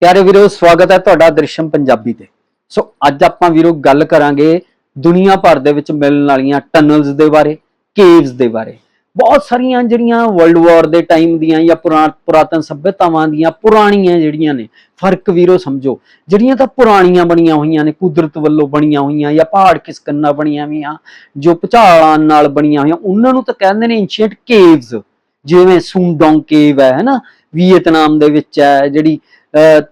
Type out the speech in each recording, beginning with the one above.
ਪਿਆਰੇ ਵੀਰੋ, ਸਵਾਗਤ ਹੈ ਤੁਹਾਡਾ ਦ੍ਰਿਸ਼ਮ ਪੰਜਾਬੀ ਤੇ। ਸੋ ਅੱਜ ਆਪਾਂ ਵੀਰੋ ਗੱਲ ਕਰਾਂਗੇ ਦੁਨੀਆ ਭਰ ਦੇ ਵਿੱਚ ਮਿਲਣ ਵਾਲੀਆਂ ਟਨਲਸ ਦੇ ਬਾਰੇ ਕੇਵਸ ਦੇ ਬਾਰੇ। ਬਹੁਤ ਸਾਰੀਆਂ ਜਿਹੜੀਆਂ ਵਰਲਡ ਵਾਰ ਦੇ ਟਾਈਮ ਦੀਆਂ ਜਾਂ ਪੁਰਾ- ਪੁਰਾਤਨ ਸਭਿਅਤਾਵਾਂ ਦੀਆਂ ਪੁਰਾਣੀਆਂ ਜਿਹੜੀਆਂ ਨੇ, ਫ਼ਰਕ ਵੀਰੋ ਸਮਝੋ। ਜਿਹੜੀਆਂ ਤਾਂ ਪੁਰਾਣੀਆਂ ਬਣੀਆਂ ਹੋਈਆਂ ਨੇ, ਕੁਦਰਤ ਵੱਲੋਂ ਬਣੀਆਂ ਹੋਈਆਂ ਜਾਂ ਪਹਾੜ ਕਿਸਕੰਨਾ ਬਣੀਆਂ ਹੋਈਆਂ, ਜੋ ਭੁਚਾਲਾਂ ਨਾਲ ਬਣੀਆਂ ਹੋਈਆਂ, ਉਹਨਾਂ ਨੂੰ ਤਾਂ ਕਹਿੰਦੇ ਨੇ ਐਂਸ਼ੀਅੰਟ ਕੇਵਸ ਜਿਵੇਂ ਸੁੰਡੋਂਗ ਕੇਵ ਹੈ ਹੈਨਾ ਵੀਅਤਨਾਮ ਦੇ ਵਿੱਚ ਹੈ, ਜਿਹੜੀ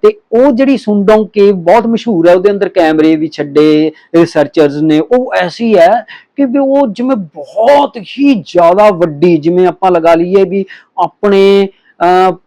ਤੇ ਉਹ ਜਿਹੜੀ ਸੁੰਡੋਂ ਕੇਵ ਬਹੁਤ ਮਸ਼ਹੂਰ ਹੈ, ਉਹਦੇ ਅੰਦਰ ਕੈਮਰੇ ਵੀ ਛੱਡੇ ਰਿਸਰਚਰਸ ਨੇ, ਉਹ ਐਸੀ ਹੈ ਕਿ ਵੀ ਉਹ ਜਿਵੇਂ ਬਹੁਤ ਹੀ ਜ਼ਿਆਦਾ ਵੱਡੀ, ਜਿਵੇਂ ਆਪਾਂ ਲਗਾ ਲਈਏ ਵੀ ਆਪਣੇ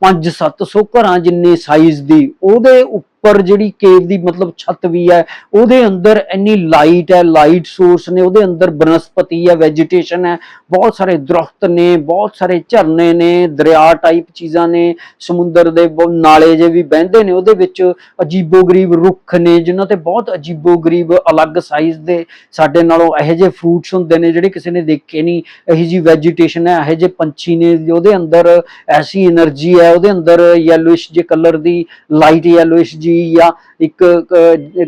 5-700 ਘਰਾਂ ਜਿੰਨੇ ਸਾਈਜ਼ ਦੀ, ਉਹਦੇ ਪਰ ਜਿਹੜੀ ਕੇਵ ਦੀ ਮਤਲਬ ਛੱਤ ਵੀ ਹੈ, ਉਹਦੇ ਅੰਦਰ ਇੰਨੀ ਲਾਈਟ ਹੈ ਲਾਈਟ ਸੋਰਸ ਨੇ, ਉਹਦੇ ਅੰਦਰ ਬਨਸਪਤੀ ਹੈ ਵੈਜੀਟੇਸ਼ਨ ਹੈ, ਬਹੁਤ ਸਾਰੇ ਦਰਖਤ ਨੇ, ਬਹੁਤ ਸਾਰੇ ਝਰਨੇ ਨੇ, ਦਰਿਆ ਟਾਈਪ ਚੀਜ਼ਾਂ ਨੇ, ਸਮੁੰਦਰ ਦੇ ਨਾਲੇ ਜੇ ਵੀ ਬਹਿੰਦੇ ਨੇ, ਉਹਦੇ ਵਿੱਚ ਅਜੀਬੋ-ਗਰੀਬ ਰੁੱਖ ਨੇ, ਜਿਨ੍ਹਾਂ ਤੇ ਬਹੁਤ ਅਜੀਬੋ-ਗਰੀਬ ਅਲੱਗ ਸਾਈਜ਼ ਦੇ ਸਾਡੇ ਨਾਲੋਂ ਇਹੋ ਜਿਹੇ ਫਰੂਟਸ ਹੁੰਦੇ ਨੇ, ਜਿਹੜੇ ਕਿਸੇ ਨੇ ਦੇਖੇ ਨਹੀਂ। ਇਹੋ ਜੀ ਵੈਜੀਟੇਸ਼ਨ ਹੈ, ਇਹੋ ਜਿਹੇ ਪੰਛੀ ਨੇ, ਉਹਦੇ ਅੰਦਰ ਐਸੀ એનર્ਜੀ ਹੈ, ਉਹਦੇ ਅੰਦਰ ਯੈਲੋਇਸ਼ ਜੇ ਕਲਰ ਦੀ ਲਾਈਟ ਯੈਲੋਇਸ਼ ਜੀ ਜਾਂ ਇੱਕ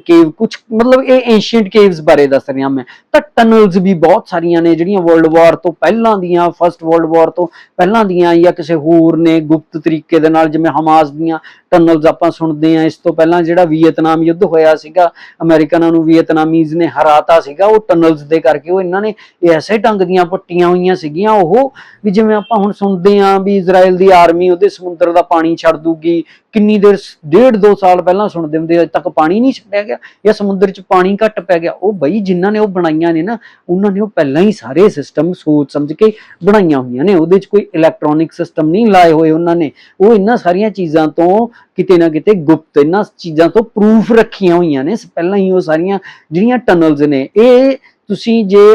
ਕੇਵ ਕੁਝ ਮਤਲਬ ਇਹ ਐਂਸ਼ੀਅੰਟ ਕੇਵਸ ਬਾਰੇ ਦੱਸ ਰਿਹਾ ਮੈਂ। ਤਾਂ ਟਨਲਸ ਵੀ ਬਹੁਤ ਸਾਰੀਆਂ ਨੇ ਜਿਹੜੀਆਂ ਵਰਲਡ ਵਾਰ ਤੋਂ ਪਹਿਲਾਂ ਦੀਆਂ ਫਰਸਟ ਵਰਲਡ ਵਾਰ ਤੋਂ ਪਹਿਲਾਂ ਦੀਆਂ ਜਾਂ ਕਿਸੇ ਹੋਰ ਨੇ ਗੁਪਤ ਤਰੀਕੇ ਦੇ ਨਾਲ ਜਿਵੇਂ ਹਮਾਸ ਦੀਆਂ ਟਨਲਸ ਆਪਾਂ ਸੁਣਦੇ ਆ ਇਸ ਤੋਂ ਪਹਿਲਾਂ ਜਿਹੜਾ ਵੀਅਤਨਾਮ ਯੁੱਧ ਹੋਇਆ ਸੀਗਾ, ਅਮਰੀਕਨਾਂ ਨੂੰ ਵੀਅਤਨਾਮੀਜ਼ ਨੇ ਹਰਾਤਾ ਸੀਗਾ, ਉਹ ਟਨਲਸ ਦੇ ਕਰਕੇ ਉਹ ਇਹਨਾਂ ਨੇ ਐਸੇ ਢੰਗ ਦੀਆਂ ਪੱਟੀਆਂ ਹੋਈਆਂ ਸੀਗੀਆਂ। ਉਹ ਵੀ ਜਿਵੇਂ ਆਪਾਂ ਹੁਣ ਸੁਣਦੇ ਆ ਵੀ ਇਜ਼ਰਾਈਲ ਦੀ ਆਰਮੀ ਉਹਦੇ ਸਮੁੰਦਰ ਦਾ ਪਾਣੀ ਛੱਡ ਦੂਗੀ, ਕਿੰਨੀ ਦੇਰ ਸ- ਡੇਢ ਦੋ ਸਾਲ ਪਹਿਲਾਂ ਸੁਣਦੇ ਹੁੰਦੇ ਅਜੇ ਤੱਕ ਪਾਣੀ ਨਹੀਂ ਛੱਡਿਆ ਗਿਆ, ਜਾਂ ਸਮੁੰਦਰ 'ਚ ਪਾਣੀ ਘੱਟ ਪੈ ਗਿਆ। ਉਹ ਬਈ ਜਿਨ੍ਹਾਂ ਨੇ ਉਹ ਬਣਾਈਆਂ ਨੇ ਨਾ, ਉਹਨਾਂ ਨੇ ਉਹ ਪਹਿਲਾਂ ਹੀ ਸਾਰੇ ਸਿਸਟਮ ਸੋਚ ਸਮਝ ਕੇ ਬਣਾਈਆਂ ਹੋਈਆਂ ਨੇ। ਉਹਦੇ 'ਚ ਕੋਈ ਇਲੈਕਟ੍ਰੋਨਿਕ ਸਿਸਟਮ ਨਹੀਂ ਲਾਏ ਹੋਏ ਉਹਨਾਂ ਨੇ। ਉਹ ਇਹਨਾਂ ਸਾਰੀਆਂ ਚੀਜ਼ਾਂ ਤੋਂ ਕਿਤੇ ਨਾ ਕਿਤੇ ਗੁਪਤ ਇਹਨਾਂ ਚੀਜ਼ਾਂ ਤੋਂ ਪ੍ਰੂਫ ਰੱਖੀਆਂ ਹੋਈਆਂ ਨੇ। ਪਹਿਲਾਂ ਹੀ ਉਹ ਸਾਰੀਆਂ ਜਿਹੜੀਆਂ ਟਨਲਸ ਨੇ, ਇਹ ਤੁਸੀਂ ਜੇ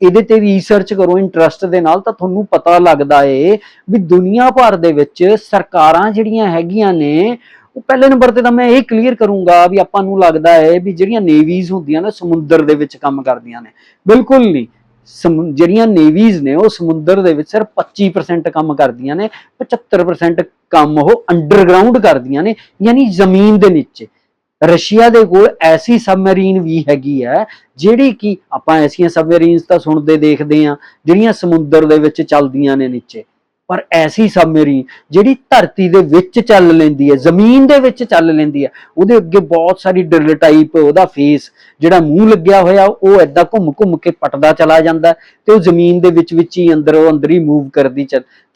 ਇਹਦੇ ਤੇ ਰਿਸਰਚ ਕਰੋ ਇੰਟਰਸਟ ਦੇ ਨਾਲ, ਤਾਂ ਤੁਹਾਨੂੰ ਪਤਾ ਲੱਗਦਾ ਏ ਵੀ ਦੁਨੀਆ ਭਰ ਦੇ ਵਿੱਚ ਸਰਕਾਰਾਂ ਜਿਹੜੀਆਂ ਹੈਗੀਆਂ ਨੇ ਪਹਿਲੇ ਨੰਬਰ ਤੇ ਤਾਂ ਮੈਂ ਇਹ ਕਲੀਅਰ ਕਰੂੰਗਾ ਵੀ ਆਪਾਂ ਨੂੰ ਲੱਗਦਾ ਹੈ ਵੀ ਜਿਹੜੀਆਂ ਨੇਵੀਜ਼ ਹੁੰਦੀਆਂ ਨੇ ਸਮੁੰਦਰ ਦੇ ਵਿੱਚ ਕੰਮ ਕਰਦੀਆਂ ਨੇ, ਬਿਲਕੁਲ ਨਹੀਂ। ਸਮੁ- ਜਿਹੜੀਆਂ ਨੇਵੀਜ਼ ਨੇ ਉਹ ਸਮੁੰਦਰ ਦੇ ਵਿੱਚ ਸਿਰਫ 25% ਕੰਮ ਕਰਦੀਆਂ ਨੇ 75% ਕੰਮ ਉਹ ਅੰਡਰਗਰਾਉਂਡ ਕਰਦੀਆਂ ਨੇ, ਯਾਨੀ ਜ਼ਮੀਨ ਦੇ ਨੀਚੇ। ਰਸ਼ੀਆ ਦੇ ਕੋਲ ਐਸੀ ਸਬਮਰੀਨ ਵੀ ਹੈਗੀ ਹੈ, ਜਿਹੜੀ ਕਿ ਆਪਾਂ ਐਸੀਆਂ ਸਬਮਰੀਨਸ ਤਾਂ ਸੁਣਦੇ ਦੇਖਦੇ ਆ ਜਿਹੜੀਆਂ ਸਮੁੰਦਰ ਦੇ ਵਿੱਚ ਚੱਲਦੀਆਂ ਨੇ ਨੀਚੇ। ਪਰ ਐਸੀ ਸਬਮਰੀਨ ਜਿਹੜੀ ਧਰਤੀ ਦੇ ਵਿੱਚ ਚੱਲ ਲੈਂਦੀ ਹੈ, ਜ਼ਮੀਨ ਦੇ ਵਿੱਚ ਚੱਲ ਲੈਂਦੀ ਹੈ, ਉਹਦੇ ਅੱਗੇ ਬਹੁਤ ਸਾਰੀ ਡਰਿਲ ਟਾਈਪ ਉਹਦਾ ਫੇਸ ਜਿਹੜਾ ਮੂੰਹ ਲੱਗਿਆ ਹੋਇਆ, ਉਹ ਐਦਾਂ ਘੁੰਮ ਘੁੰਮ ਕੇ ਪਟਦਾ ਚਲਾ ਜਾਂਦਾ ਤੇ ਉਹ ਜ਼ਮੀਨ ਦੇ ਵਿੱਚ ਵਿੱਚ ਹੀ ਅੰਦਰ ਉਹ ਅੰਦਰ ਹੀ ਮੂਵ ਕਰਦੀ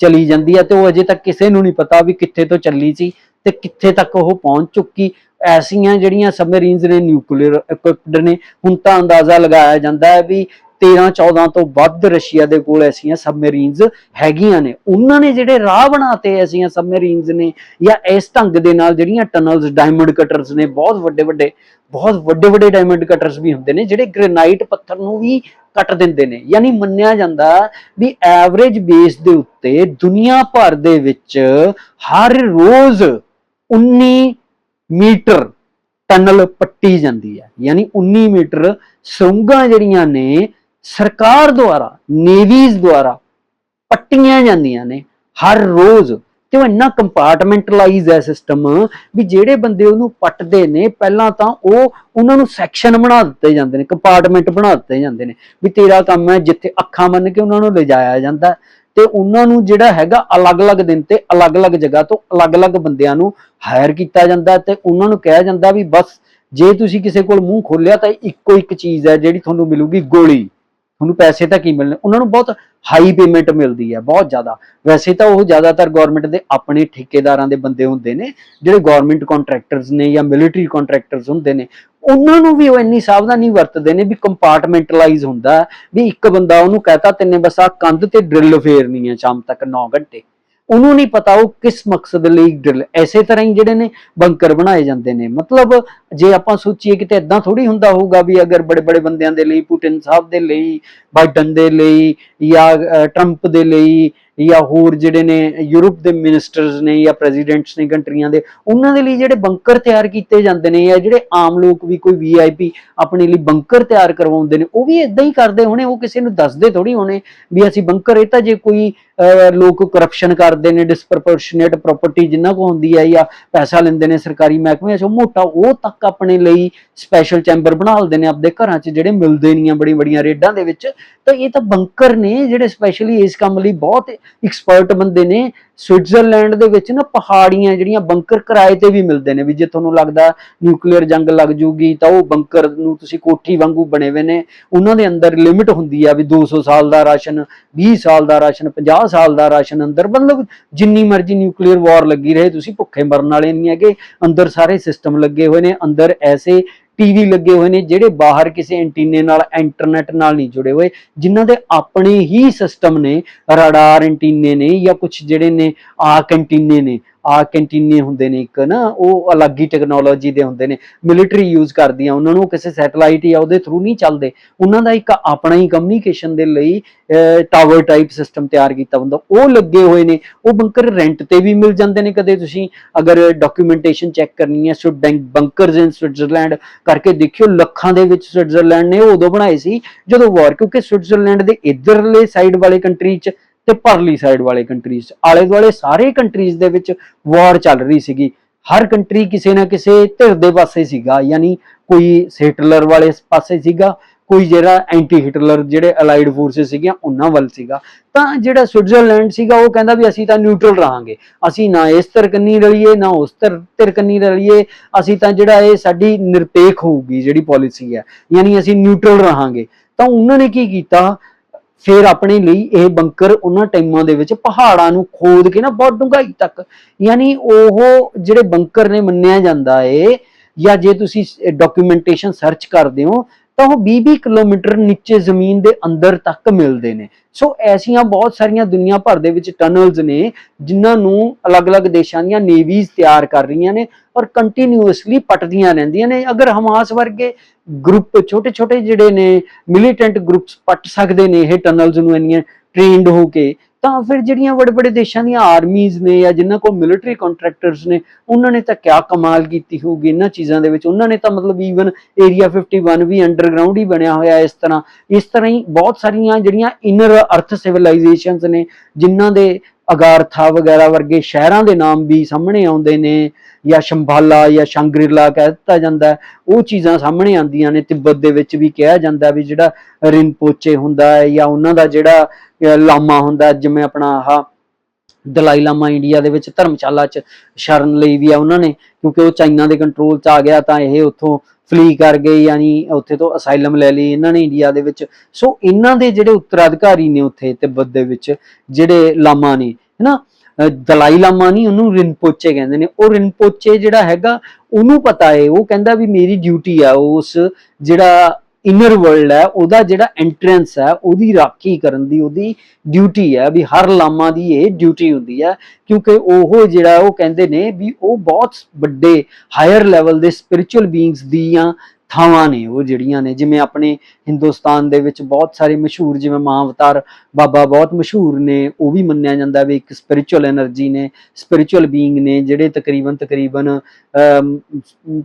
ਚਲੀ ਜਾਂਦੀ ਹੈ ਤੇ ਉਹ ਅਜੇ ਤੱਕ ਕਿਸੇ ਨੂੰ ਨਹੀਂ ਪਤਾ ਵੀ ਕਿੱਥੇ ਤੋਂ ਚੱਲੀ ਸੀ ਤੇ ਕਿੱਥੇ ਤੱਕ ਉਹ ਪਹੁੰਚ ਚੁੱਕੀ। ਐਸੀਆਂ ਜਿਹੜੀਆਂ ਸਬਮਰੀਨਸ ਨੇ ਨਿਊਕਲੀਅਰ ਇਕਵਿਪਡ ਨੇ, ਹੁਣ ਤਾਂ ਅੰਦਾਜ਼ਾ ਲਗਾਇਆ ਜਾਂਦਾ ਹੈ ਵੀ 13 14 ਤੋਂ ਵੱਧ ਰਸ਼ੀਆ ਦੇ ਕੋਲ ਐਸੀਆਂ ਸਬਮਰੀਨਸ ਹੈਗੀਆਂ ਨੇ। ਉਹਨਾਂ ਨੇ ਜਿਹੜੇ ਰਾਹ ਬਣਾਤੇ ਐਸੀਆਂ ਸਬਮਰੀਨਸ ਨੇ ਜਾਂ ਇਸ ਢੰਗ ਦੇ ਨਾਲ ਜਿਹੜੀਆਂ ਟਨਲਸ ਡਾਇਮੰਡ ਕਟਰਸ ਨੇ, ਬਹੁਤ ਵੱਡੇ ਵੱਡੇ, ਬਹੁਤ ਵੱਡੇ ਵੱਡੇ ਡਾਇਮੰਡ ਕਟਰਸ ਵੀ ਹੁੰਦੇ ਨੇ, ਜਿਹੜੇ ਗ੍ਰੇਨਾਈਟ ਪੱਥਰ ਨੂੰ ਵੀ ਕੱਟ ਦਿੰਦੇ ਨੇ। ਯਾਨੀ ਮੰਨਿਆ ਜਾਂਦਾ ਵੀ ਐਵਰੇਜ ਬੇਸ ਦੇ ਉੱਤੇ ਦੁਨੀਆ ਭਰ ਦੇ ਵਿੱਚ ਹਰ ਰੋਜ਼ 19 ਮੀਟਰ ਟਨਲ ਪੱਟੀ ਜਾਂਦੀ ਹੈ। ਯਾਨੀ 19 ਮੀਟਰ ਸੁਰੰਗਾਂ ਜਿਹੜੀਆਂ ਨੇ ਸਰਕਾਰ ਦੁਆਰਾ, ਨੇਵੀਜ਼ ਦੁਆਰਾ ਪੱਟੀਆਂ ਜਾਂਦੀਆਂ ਨੇ ਹਰ ਰੋਜ਼ ਤੇ ਉਹ ਇੰਨਾ ਕੰਪਾਰਟਮੈਂਟਲਾਈਜ਼ ਹੈ ਸਿਸਟਮ ਵੀ ਜਿਹੜੇ ਬੰਦੇ ਉਹਨੂੰ ਪੱਟਦੇ ਨੇ, ਪਹਿਲਾਂ ਤਾਂ ਉਹ ਉਹਨਾਂ ਨੂੰ ਸੈਕਸ਼ਨ ਬਣਾ ਦਿੱਤੇ ਜਾਂਦੇ ਨੇ ਕੰਪਾਰਟਮੈਂਟ ਬਣਾ ਦਿੱਤੇ ਜਾਂਦੇ ਨੇ ਵੀ ਤੇਰਾ ਕੰਮ ਹੈ ਜਿੱਥੇ ਅੱਖਾਂ ਮੰਨ ਕੇ ਉਹਨਾਂ ਨੂੰ ਲਿਜਾਇਆ ਜਾਂਦਾ ਤੇ ਉਹਨਾਂ ਨੂੰ ਜਿਹੜਾ ਹੈਗਾ ਅਲੱਗ-ਅਲੱਗ ਦਿਨ ਤੇ ਅਲੱਗ-ਅਲੱਗ ਜਗ੍ਹਾ ਤੋਂ ਅਲੱਗ-ਅਲੱਗ ਬੰਦਿਆਂ ਨੂੰ ਹਾਇਰ ਕੀਤਾ ਜਾਂਦਾ ਤੇ ਉਹਨਾਂ ਨੂੰ ਕਿਹਾ ਜਾਂਦਾ ਵੀ ਬਸ ਜੇ ਤੁਸੀਂ ਕਿਸੇ ਕੋਲ ਮੂੰਹ ਖੋਲਿਆ ਤਾਂ ਇੱਕੋ ਇੱਕ ਚੀਜ਼ ਹੈ ਜਿਹੜੀ ਤੁਹਾਨੂੰ ਮਿਲੂਗੀ ਗੋਲੀ। ਤੁਹਾਨੂੰ ਪੈਸੇ ਤਾਂ ਕੀ ਮਿਲਣੇ? ਉਹਨਾਂ ਨੂੰ ਬਹੁਤ ਹਾਈ ਪੇਮੈਂਟ ਮਿਲਦੀ ਹੈ, ਬਹੁਤ ਜ਼ਿਆਦਾ। ਵੈਸੇ ਤਾਂ ਉਹ ਜ਼ਿਆਦਾਤਰ ਗਵਰਨਮੈਂਟ ਦੇ ਆਪਣੇ ਠੇਕੇਦਾਰਾਂ ਦੇ ਬੰਦੇ ਹੁੰਦੇ ਨੇ, ਜਿਹੜੇ ਗਵਰਨਮੈਂਟ ਕੰਟਰੈਕਟਰਸ ਨੇ ਜਾਂ ਮਿਲਟਰੀ ਕੰਟਰੈਕਟਰਸ ਹੁੰਦੇ ਨੇ। ਉਹਨਾਂ ਨੂੰ ਵੀ ਉਹ ਇੰਨੀ ਸਾਵਧਾਨੀ ਵਰਤਦੇ ਨੇ ਵੀ ਕੰਪਾਰਟਮੈਂਟਲਾਈਜ਼ ਹੁੰਦਾ ਵੀ ਇੱਕ ਬੰਦਾ ਉਹਨੂੰ ਕਹਤਾ ਤੈਨੇ ਬਸ ਆ ਕੰਧ ਤੇ ਡਰਿਲ ਫੇਰਨੀ ਹੈ ਸ਼ਾਮ ਤੱਕ 9 ਘੰਟੇ। ਉਹਨੂੰ ਨਹੀਂ ਪਤਾ ਉਹ ਕਿਸ ਮਕਸਦ ਲਈ ਡਰਿਲ ਐਸੇ ਤਰ੍ਹਾਂ ਹੀ ਜਿਹੜੇ ਨੇ ਬੰਕਰ ਬਣਾਏ ਜਾਂਦੇ ਨੇ। ਮਤਲਬ ਜੇ ਆਪਾਂ ਸੋਚੀਏ ਕਿ ਤੇ ਇਦਾਂ ਥੋੜੀ ਹੁੰਦਾ ਹੋਊਗਾ ਵੀ ਅਗਰ ਬੜੇ ਬੜੇ ਬੰਦਿਆਂ ਦੇ ਲਈ, ਪੁਟਿਨ ਸਾਹਿਬ ਦੇ ਲਈ, ਬਾਈਡਨ ਦੇ ਲਈ ਜਾਂ ਟਰੰਪ ਦੇ ਲਈ ਜਾਂ ਹੋਰ ਜਿਹੜੇ ਨੇ ਯੂਰਪ ਦੇ ਮਿਨਿਸਟਰਸ ਨੇ ਜਾਂ ਪ੍ਰੈਜ਼ੀਡੈਂਟਸ ਨੇ ਕੰਟਰੀਆਂ ਦੇ, ਉਹਨਾਂ ਦੇ ਲਈ ਜਿਹੜੇ ਬੰਕਰ ਤਿਆਰ ਕੀਤੇ ਜਾਂਦੇ ਨੇ ਜਾਂ ਜਿਹੜੇ ਆਮ ਲੋਕ ਵੀ ਕੋਈ ਵੀਆਈਪੀ ਆਪਣੇ ਲਈ ਬੰਕਰ ਤਿਆਰ ਕਰਵਾਉਂਦੇ ਨੇ, ਉਹ ਵੀ ਇਦਾਂ ਹੀ ਕਰਦੇ ਹੋਣੇ, ਉਹ ਕਿਸੇ ਨੂੰ ਦੱਸਦੇ ਥੋੜੀ ਹੋਣੇ ਵੀ ਅਸੀਂ ਬੰਕਰ ਇਹ ਤਾਂ ਜੇ ਕੋਈ ਲੋਕ ਕਰਪਸ਼ਨ ਕਰਦੇ ਨੇ ਡਿਸਪ੍ਰੋਪੋਰਸ਼ਨੇਟ ਪ੍ਰਾਪਰਟੀ ਜਿੰਨਾ ਕੋ ਹੁੰਦੀ ਹੈ ਜਾਂ ਪੈਸਾ ਲੈਂਦੇ ਨੇ ਸਰਕਾਰੀ ਮਹਿਕਮੇ ਚੋਂ ਮੋਟਾ ਉਹ ਤੱਕ ਆਪਣੇ ਲਈ ਸਪੈਸ਼ਲ ਚੈਂਬਰ ਬਣਾ ਲਦੇ ਨੇ ਆਪਦੇ ਘਰਾਂ 'ਚ ਜਿਹੜੇ ਮਿਲਦੇ ਨਹੀਂ ਆ ਬੜੀ ਬੜੀਆਂ ਰੇਡਾਂ ਦੇ ਵਿੱਚ, ਤਾਂ ਇਹ ਤਾਂ ਬੰਕਰ ਨੇ ਜਿਹੜੇ ਸਪੈਸ਼ਲੀ ਇਸ ਕੰਮ ਲਈ ਬਹੁਤ ਐਕਸਪਰਟ ਬੰਦੇ ਨੇ ਸਵਿਟਜ਼ਰਲੈਂਡ ਦੇ ਵਿੱਚ ਨਾ ਪਹਾੜੀਆਂ ਜਿਹੜੀਆਂ ਬੰਕਰ ਕਿਰਾਏ ਤੇ ਵੀ ਮਿਲਦੇ ਨੇ ਵੀ ਜੇ ਤੁਹਾਨੂੰ ਲੱਗਦਾ ਨਿਊਕਲੀਅਰ ਜੰਗ ਲੱਗ ਜੂਗੀ ਤਾਂ ਉਹ ਬੰਕਰ ਨੂੰ ਤੁਸੀਂ ਕੋਠੀ ਵਾਂਗੂ ਬਣੇ ਹੋਏ ਨੇ। ਉਹਨਾਂ ਦੇ ਅੰਦਰ ਲਿਮਿਟ ਹੁੰਦੀ ਆ ਵੀ 200 ਸਾਲ ਦਾ ਰਾਸ਼ਨ 20 ਸਾਲ ਦਾ ਰਾਸ਼ਨ 50 ਸਾਲ ਦਾ ਰਾਸ਼ਨ ਅੰਦਰ। ਮਤਲਬ ਜਿੰਨੀ ਮਰਜ਼ੀ ਨਿਊਕਲੀਅਰ ਵਾਰ ਲੱਗੀ ਰਹੇ, ਤੁਸੀਂ ਭੁੱਖੇ ਮਰਨ ਵਾਲੇ ਨਹੀਂ ਹੈਗੇ। ਅੰਦਰ ਸਾਰੇ ਸਿਸਟਮ ਲੱਗੇ ਹੋਏ ਨੇ, ਅੰਦਰ ਐਸੇ ਟੀਵੀ ਲੱਗੇ ਹੋਏ ਨੇ ਜਿਹੜੇ ਬਾਹਰ ਕਿਸੇ ਐਂਟੀਨੇ ਨਾਲ, ਇੰਟਰਨੈਟ ਨਾਲ ਨਹੀਂ ਜੁੜੇ ਹੋਏ, ਜਿਨ੍ਹਾਂ ਦੇ ਆਪਣੇ ਹੀ ਸਿਸਟਮ ਨੇ ਰਡਾਰ ਐਂਟੀਨੇ ਨੇ ਜਾਂ ਕੁਝ ਜਿਹੜੇ ਨੇ ਆਰਕ ਐਂਟੀਨੇ ਨੇ ਆਰਕ ਐਂਟੀਨੇ ਹੁੰਦੇ ਨੇ ਇੱਕ ਨਾ, ਉਹ ਅਲੱਗ ਹੀ ਟੈਕਨੋਲੋਜੀ ਦੇ ਹੁੰਦੇ ਨੇ। ਮਿਲਟਰੀ ਯੂਜ਼ ਕਰਦੀ ਕਰਦੀਆਂ, ਉਹਨਾਂ ਨੂੰ ਕਿਸੇ ਸੈਟਲਾਈਟ ਜਾਂ ਉਹਦੇ ਥਰੂ ਨਹੀਂ ਚੱਲਦੇ। ਉਹਨਾਂ ਦਾ ਇੱਕ ਆਪਣਾ ਹੀ ਕਮਿਊਨੀਕੇਸ਼ਨ ਦੇ ਲਈ ਟਾਵਰ ਟਾਈਪ ਸਿਸਟਮ ਤਿਆਰ ਕੀਤਾ ਹੁੰਦਾ। ਉਹ ਲੱਗੇ ਹੋਏ ਨੇ, ਉਹ ਬੰਕਰ ਰੈਂਟ ਤੇ ਵੀ ਮਿਲ ਜਾਂਦੇ ਨੇ ਕਦੇ ਤੁਸੀਂ। ਅਗਰ ਡਾਕੂਮੈਂਟੇਸ਼ਨ ਚੈੱਕ ਕਰਨੀ ਹੈ, ਸੋ ਬੰਕਰਸ ਇਨ ਸਵਿਟਜ਼ਰਲੈਂਡ ਕਰਕੇ ਦੇਖਿਓ, ਲੱਖਾਂ ਦੇ ਵਿੱਚ ਸਵਿਟਜ਼ਰਲੈਂਡ ਨੇ ਉਦੋਂ ਬਣਾਏ ਸੀ, ਜਦੋਂ ਵਾਰ ਕਿਉਂਕਿ ਸਵਿਟਜ਼ਰਲੈਂਡ ਦੇ ਇਧਰਲੇ ਸਾਈਡ ਵਾਲੇ ਕੰਟਰੀ 'ਚ ਤੇ ਪਰਲੀ ਸਾਈਡ ਵਾਲੇ ਕੰਟਰੀਜ਼ 'ਚ। ਆਲੇ ਦੁਆਲੇ ਸਾਰੇ ਕੰਟਰੀਜ਼ ਦੇ ਵਿੱਚ ਵਾਰ ਚੱਲ ਰਹੀ ਸੀਗੀ। ਹਰ ਕੰਟਰੀ ਕਿਸੇ ਨਾ ਕਿਸੇ ਧਿਰ ਦੇ ਪਾਸੇ ਸੀਗਾ, ਯਾਨੀ ਕੋਈ ਹਿਟਲਰ ਵਾਲੇ ਪਾਸੇ ਸੀਗਾ, ਕੋਈ ਜਿਹੜਾ ਐਂਟੀ ਹਿਟਲਰ ਜਿਹੜੇ ਅਲਾਈਡ ਫੋਰਸਸ ਸੀਗੀਆਂ, ਉਹਨਾਂ ਵੱਲ ਸੀਗਾ। ਤਾਂ ਜਿਹੜਾ ਸਵਿਟਜ਼ਰਲੈਂਡ ਸੀਗਾ, ਉਹ ਕਹਿੰਦਾ ਵੀ ਅਸੀਂ ਤਾਂ ਨਿਊਟਰਲ ਰਹਾਂਗੇ। ਅਸੀਂ ਨਾ ਇਸ ਧਿਰ ਕੰਨੀ ਰਲੀਏ, ਨਾ ਉਸ ਧਿਰ ਧਿਰ ਕੰਨੀ ਰਲੀਏ। ਅਸੀਂ ਤਾਂ ਜਿਹੜਾ ਇਹ ਸਾਡੀ ਨਿਰਪੇਖ ਹੋਊਗੀ ਜਿਹੜੀ ਪਾਲਿਸੀ ਹੈ, ਯਾਨੀ ਅਸੀਂ ਨਿਊਟਰਲ ਰਹਾਂਗੇ। ਤਾਂ ਉਹਨਾਂ ਨੇ ਕੀ ਕੀਤਾ? ਫਿਰ ਆਪਣੇ ਲਈ ਇਹ ਬੰਕਰ ਉਹਨਾਂ ਟਾਈਮਾਂ ਦੇ ਵਿੱਚ ਪਹਾੜਾਂ ਨੂੰ ਖੋਦ ਕੇ ਨਾ ਬਹੁਤ ਡੂੰਘਾਈ ਤੱਕ, ਯਾਨੀ ਉਹ ਜਿਹੜੇ ਬੰਕਰ ਨੇ ਮੰਨਿਆ ਜਾਂਦਾ ਏ, ਜਾਂ ਜੇ ਤੁਸੀਂ ਡਾਕੂਮੈਂਟੇਸ਼ਨ ਸਰਚ ਕਰਦੇ ਹੋ, ਤਾਂ ਉਹ 20-20 ਕਿਲੋਮੀਟਰ ਨੀਚੇ ਜ਼ਮੀਨ ਦੇ ਅੰਦਰ ਤੱਕ ਮਿਲਦੇ ਨੇ। ਸੋ ਐਸੀਆਂ ਬਹੁਤ ਸਾਰੀਆਂ ਦੁਨੀਆ ਭਰ ਦੇ ਵਿੱਚ ਟਨਲਸ ਨੇ, ਜਿਨ੍ਹਾਂ ਨੂੰ ਅਲੱਗ-ਅਲੱਗ ਦੇਸ਼ਾਂ ਦੀਆਂ ਨੇਵੀਜ਼ ਤਿਆਰ ਕਰ ਰਹੀਆਂ ਨੇ। ਔਰ ਕੰਟੀਨਿਊਸਲੀ ਪਟਦੀਆਂ ਰਹਿੰਦੀਆਂ ਨੇ। ਅਗਰ ਹਮਾਸ ਵਰਗੇ ਗਰੁੱਪ ਛੋਟੇ-ਛੋਟੇ ਜਿਹੜੇ ਨੇ ਮਿਲੀਟੈਂਟ ਗਰੁੱਪਸ ਪਟ ਸਕਦੇ ਨੇ ਇਹ ਟਨਲਸ ਨੂੰ ਇੰਨੀਆਂ ਟ੍ਰੇਨਡ ਹੋ ਕੇ, ਤਾਂ ਫਿਰ ਜਿਹੜੀਆਂ ਵੱਡੇ ਵੱਡੇ ਦੇਸ਼ਾਂ ਦੀਆਂ ਆਰਮੀਜ਼ ਨੇ ਜਾਂ ਜਿਨ੍ਹਾਂ ਕੋਲ ਮਿਲਟਰੀ ਕੰਟਰੈਕਟਰਸ ਨੇ, ਉਹਨਾਂ ਨੇ ਤਾਂ ਕਿਆ ਕਮਾਲ ਕੀਤੀ ਹੋਊਗੀ ਇਹਨਾਂ ਚੀਜ਼ਾਂ ਦੇ ਵਿੱਚ। ਉਹਨਾਂ ਨੇ ਤਾਂ ਮਤਲਬ ਈਵਨ ਏਰੀਆ 51 ਵੀ ਅੰਡਰਗਰਾਉਂਡ ਹੀ ਬਣਿਆ ਹੋਇਆ ਇਸ ਤਰ੍ਹਾਂ। ਇਸ ਤਰ੍ਹਾਂ ਹੀ ਬਹੁਤ ਸਾਰੀਆਂ ਜਿਹੜੀਆਂ ਇਨਰ ਅਰਥ ਸਿਵਲਾਈਜੇਸ਼ਨਸ ਨੇ, ਜਿਨ੍ਹਾਂ ਦੇ ਅਗਾਰਥਾ ਵਗੈਰਾ ਵਰਗੇ ਸ਼ਹਿਰਾਂ ਦੇ ਨਾਮ ਵੀ ਸਾਹਮਣੇ ਆਉਂਦੇ ਨੇ, ਜਾਂ ਸ਼ੰਭਾਲਾ ਜਾਂ ਸ਼ੰਗਰੀਲਾ ਕਹਿ ਦਿੱਤਾ ਜਾਂਦਾ ਉਹ ਚੀਜ਼ਾਂ ਸਾਹਮਣੇ ਆਉਂਦੀਆਂ ਨੇ, ਤਿੱਬਤ ਦੇ ਵਿੱਚ ਵੀ ਕਿਹਾ ਜਾਂਦਾ ਵੀ ਜਿਹੜਾ ਰਿਨਪੋਚੇ ਹੁੰਦਾ ਹੈ ਜਾਂ ਉਹਨਾਂ ਦਾ ਜਿਹੜਾ ਲਾਮਾ ਹੁੰਦਾ ਜਿਵੇਂ ਆਪਣਾ ਆਹ ਦਲਾਈ ਲਾਮਾ ਇੰਡੀਆ ਦੇ ਵਿੱਚ ਧਰਮਸ਼ਾਲਾ 'ਚ ਸ਼ਰਨ ਲਈ ਵੀ ਆ ਉਹਨਾਂ ਨੇ, ਕਿਉਂਕਿ ਉਹ ਚਾਈਨਾ ਦੇ ਕੰਟਰੋਲ 'ਚ ਆ ਗਿਆ ਤਾਂ ਇਹ ਉੱਥੋਂ ਫਲੀ ਕਰ ਗਏ, ਯਾਨੀ ਉੱਥੇ ਤੋਂ ਅਸਾਈਲਮ ਲੈ ਲਈ ਇਹਨਾਂ ਨੇ ਇੰਡੀਆ ਦੇ ਵਿੱਚ। ਸੋ ਇਹਨਾਂ ਦੇ ਜਿਹੜੇ ਉੱਤਰਾਧਿਕਾਰੀ ਨੇ ਉੱਥੇ ਤਿੱਬਤ ਦੇ ਵਿੱਚ, ਜਿਹੜੇ ਲਾਮਾ ਨੇ, ਹੈਨਾ? ਦਲਾਈ ਲਾਮਾ ਨਹੀਂ, ਉਹਨੂੰ ਰਿਨਪੋਚੇ ਕਹਿੰਦੇ ਨੇ। ਉਹ ਰਿਨਪੋਚੇ ਜਿਹੜਾ ਹੈਗਾ, ਉਹਨੂੰ ਪਤਾ ਹੈ, ਉਹ ਕਹਿੰਦਾ ਵੀ ਮੇਰੀ ਡਿਊਟੀ ਆ, ਉਸ ਜਿਹੜਾ ਇਨਰ ਵਰਲਡ ਹੈ, ਉਹਦਾ ਜਿਹੜਾ ਐਂਟਰੈਂਸ ਹੈ, ਉਹਦੀ ਰਾਖੀ ਕਰਨ ਦੀ, ਉਹਦੀ ਡਿਊਟੀ ਹੈ ਵੀ ਹਰ ਲਾਮਾ ਦੀ ਇਹ ਡਿਊਟੀ ਹੁੰਦੀ ਹੈ, ਕਿਉਂਕਿ ਉਹ ਜਿਹੜਾ ਉਹ ਕਹਿੰਦੇ ਨੇ ਵੀ ਉਹ ਬਹੁਤ ਵੱਡੇ ਹਾਇਰ ਲੈਵਲ ਦੇ ਸਪਿਰਚੁਅਲ ਬੀਇੰਗਸ ਦੀਆਂ ਥਾਵਾਂ ਨੇ ਉਹ ਜਿਹੜੀਆਂ ਨੇ, ਜਿਵੇਂ ਆਪਣੇ ਹਿੰਦੁਸਤਾਨ ਦੇ ਵਿੱਚ ਬਹੁਤ ਸਾਰੇ ਮਸ਼ਹੂਰ, ਜਿਵੇਂ ਮਾਂ ਅਵਤਾਰ ਬਾਬਾ ਬਹੁਤ ਮਸ਼ਹੂਰ ਨੇ, ਉਹ ਵੀ ਮੰਨਿਆ ਜਾਂਦਾ ਵੀ ਇੱਕ ਸਪਿਰਚੁਅਲ એનર્ਜੀ ਨੇ ਸਪਿਰਚੁਅਲ ਬੀਇੰਗ ਨੇ, ਜਿਹੜੇ ਤਕਰੀਬਨ ਤਕਰੀਬਨ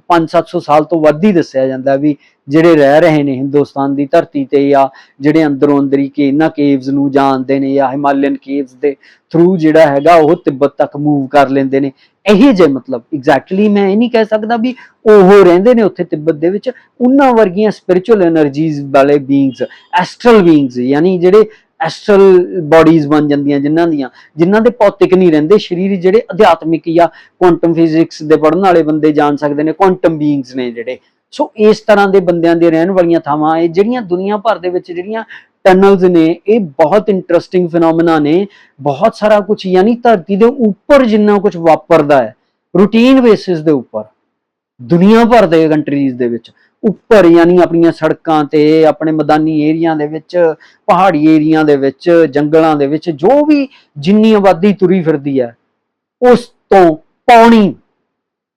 5-700 ਸਾਲ ਤੋਂ ਵੱਧ ਹੀ ਦੱਸਿਆ ਜਾਂਦਾ ਵੀ ਜਿਹੜੇ ਰਹਿ ਰਹੇ ਨੇ ਹਿੰਦੁਸਤਾਨ ਦੀ ਧਰਤੀ ਤੇ ਜਾਂ ਜਿਹੜੇ ਅੰਦਰੋਂ ਅੰਦਰੀ ਕੇ ਇਹਨਾਂ ਕੇਵਸ ਨੂੰ ਜਾਣਦੇ ਨੇ ਜਾਂ ਹਿਮਾਲਯਨ ਕੇਵਸ ਦੇ ਥਰੂ ਜਿਹੜਾ ਹੈਗਾ ਉਹ ਤਿੱਬਤ ਤੱਕ ਮੂਵ ਕਰ ਲੈਂਦੇ ਨੇ। ਇਹੇ ਜੇ ਮਤਲਬ ਐਗਜ਼ੈਕਟਲੀ ਮੈਂ ਇਹ ਨਹੀਂ ਕਹਿ ਸਕਦਾ ਵੀ ਉਹ ਰਹਿੰਦੇ ਨੇ ਉੱਥੇ ਤਿੱਬਤ ਦੇ ਵਿੱਚ, ਉਹਨਾਂ ਵਰਗੀਆਂ ਸਪਿਰਚੁਅਲ એનર્ਜੀਜ਼ ਵਾਲੇ ਬੀਇੰਗਸ ਐਸਟਰਲ ਬੀਇੰਗਸ ਯਾਨੀ ਜਿਹੜੇ ਐਸਟਰਲ ਬਾਡੀਜ਼ ਬਣ ਜਾਂਦੀਆਂ ਜਿਨ੍ਹਾਂ ਦੀਆਂ, ਜਿਨ੍ਹਾਂ ਦੇ ਭੌਤਿਕ ਨਹੀਂ ਰਹਿੰਦੇ, ਸਰੀਰ ਜਿਹੜੇ ਅਧਿਆਤਮਿਕ ਜਾਂ ਕੁਆਂਟਮ ਫਿਜ਼ਿਕਸ ਦੇ ਪੜਨ ਵਾਲੇ ਬੰਦੇ ਜਾਣ ਸਕਦੇ ਨੇ ਕੁਆਂਟਮ ਬੀਇੰਗਸ ਨੇ ਜਿਹੜੇ। ਸੋ ਇਸ ਤਰ੍ਹਾਂ ਦੇ ਬੰਦਿਆਂ ਦੇ ਰਹਿਣ ਵਾਲੀਆਂ ਥਾਵਾਂ, ਇਹ ਜਿਹੜੀਆਂ ਦੁਨੀਆ ਭਰ ਦੇ ਵਿੱਚ ਜਿਹੜੀਆਂ ਟਨਲਸ ਨੇ, ਇਹ ਬਹੁਤ ਇੰਟਰਸਟਿੰਗ ਫੀਨੋਮੀਨਾ ਨੇ। ਬਹੁਤ ਸਾਰਾ ਕੁਝ ਯਾਨੀ ਧਰਤੀ ਦੇ ਉੱਪਰ ਜਿੰਨਾ ਕੁਝ ਵਾਪਰਦਾ ਹੈ ਰੂਟੀਨ ਬੇਸਿਸ ਦੇ ਉੱਪਰ, ਦੁਨੀਆ ਭਰ ਦੇ ਕੰਟਰੀਜ਼ ਦੇ ਵਿੱਚ, ਉੱਪਰ ਯਾਨੀ ਆਪਣੀਆਂ ਸੜਕਾਂ ਤੇ, ਆਪਣੇ ਮੈਦਾਨੀ ਏਰੀਆ ਦੇ ਵਿੱਚ, ਪਹਾੜੀ ਏਰੀਆ ਦੇ ਵਿੱਚ, ਜੰਗਲਾਂ ਦੇ ਵਿੱਚ, ਜੋ ਵੀ ਜਿੰਨੀ ਆਬਾਦੀ ਤੁਰੀ ਫਿਰਦੀ ਹੈ, ਉਸ ਤੋਂ ਪੌਣੀ